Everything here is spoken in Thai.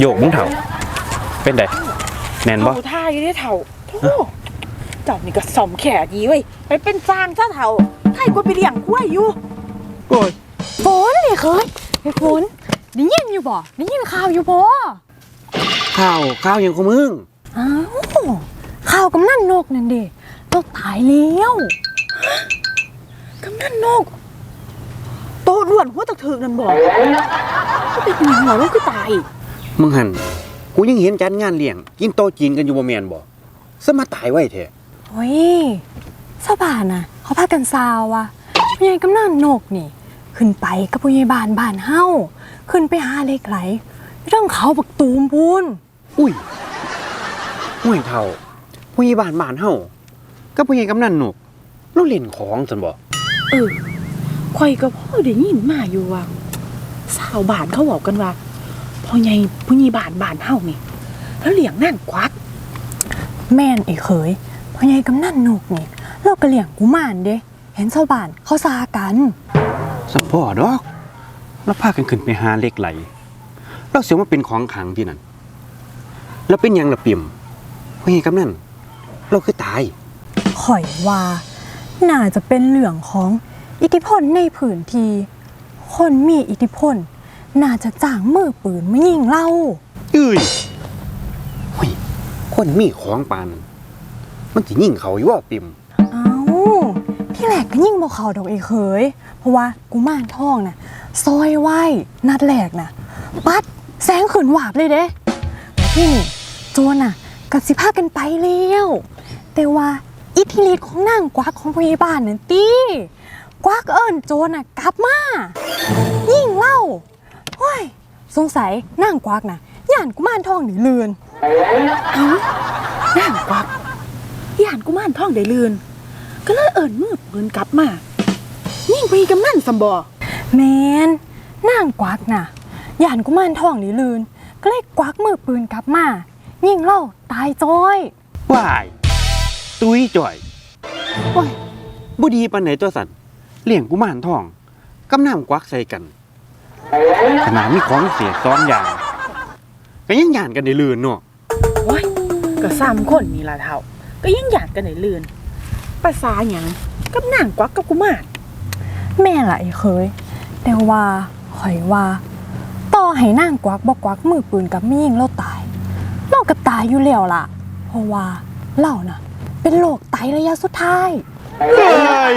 โยกมึงเถ่า เป็นไดแน่นบ่เฒ่าท่าอยู่ได้เถ่าโธ่เจ้านี่ก็สมแขดีเว้ยไปเป็นจางซะเถ่าใครก็ไปเลี้ยงกล้วยอยู่โอ้ยฝนนี่เคยไอ้ฝนได้ยินอยู่บ่ได้ยินข่าวอยู่บ่ข้าวข้าวยังของมึงอ้าวข่าวกำนันนกนั่นดิเราตายแล้วกำนันนก โตล้วนหัวตะถึกนั่นบอกเป็นหยังเหรอลูกก็ตาย มึงหันกูยังเห็นจัดงานเลี้ยง กินโต๊ะจีนกันอยู่บ่แม่นบ่สมาตายไว้แท้โอ้ยสบานน่ะเขาพากันซาวว่ะผู้ใหญ่กำนันนกนี่ ขึ้นไปกับผู้ใหญ่บ้านบ้านเฮาขึ้นไปหาเหล็กไหลเรื่องเขาบักตูมพูนอุ้ยห่วยเท่าผู้ใหญ่บ้านบ้านเฮากับผู้ใหญ่กำนันนกเราเล่นของซั่นบ่เออข่อยก็พ่อได้ยินมาอยู่ว่าสาวบ้านเขาบอกกันว่า พ่อใหญ่ผู้ใหญ่บ้านบ้านเฮานี่ แล้วเลี้ยงนั่นกวักแม่นไอ้เคยผู้ใหญ่กำนันนกนี่เราก็เลี้ยงกุมารเด้เห็นชาวบ้านเขาซากันสัพ่อดอกเราพากันขึ้นไปหาเหล็กไหลเราเสียว่าเป็นของขลังที่นั่นแล้วเป็นหยังละเปี่ยมผู้ใหญ่กำนันเราคือตาย ข่อยว่า น่าจะเป็นเรื่องของอิทธิพลในพื้นที่คนมีอิทธิพล น่าจะจ้างมือปืนมายิงเราเอ้ยเฮ้ยคนมีของปานนั้นมันสิยิงเขาอยู่ว่าปิ่มเอาที่แรกก็ยิงบอกเขาดอกเอกเคย เพราะว่ากูมานทองน่ะซอยไหวนัดแรกน่ะ ปัดแสงขืนหวาบเลยเด้แล้วที่นี่โจรน่ะกับสิพากันไปแล้วแต่ว่าอิทธิฤทธิ์ของนางกวักของพยาบาลนั่นตีกวักเอิญโจรน่ะกลับมายิ่งเล่าโอ้ย สงสัยนางกวักน่ะย่านกุมารทองหนีเลือนนั่นกวักย่านกุมารท่องได้ลืนก็เลยเอิญมือปืนกลับมา ยิ่งไปกำนันสมบอแมนนางกวักน่ะย่านกุมารทองหนีเลือนก็เลยกวักมือปืนกลับมา ยิ่งเล่าตายจ้อยวายตุยจ่อยว้ายบ่ดีปานไหนตัวสันเลี้ยงกุมารทองกำน้ำกวักใส่กัน ขนาดมีของเสียซ้อนอย่างก็ยังหยานกันได้ลื่นเนาะโอ้ยก็ซ้ำคนนี่ละเท่า ก็ยังอยากกันไหนลืนภาษาหยังกับนางกวักกับกุมารแม่ล่ะไอ้เคย แต่ว่าข่อยว่า ต่อให้นางกวักบอกกวักมือปืนกับมียิงเราตายเราก็ตายอยู่แล้วล่ะ เพราะว่าเราน่ะ เป็นโรคไตระยะสุดท้าย เฮ้ย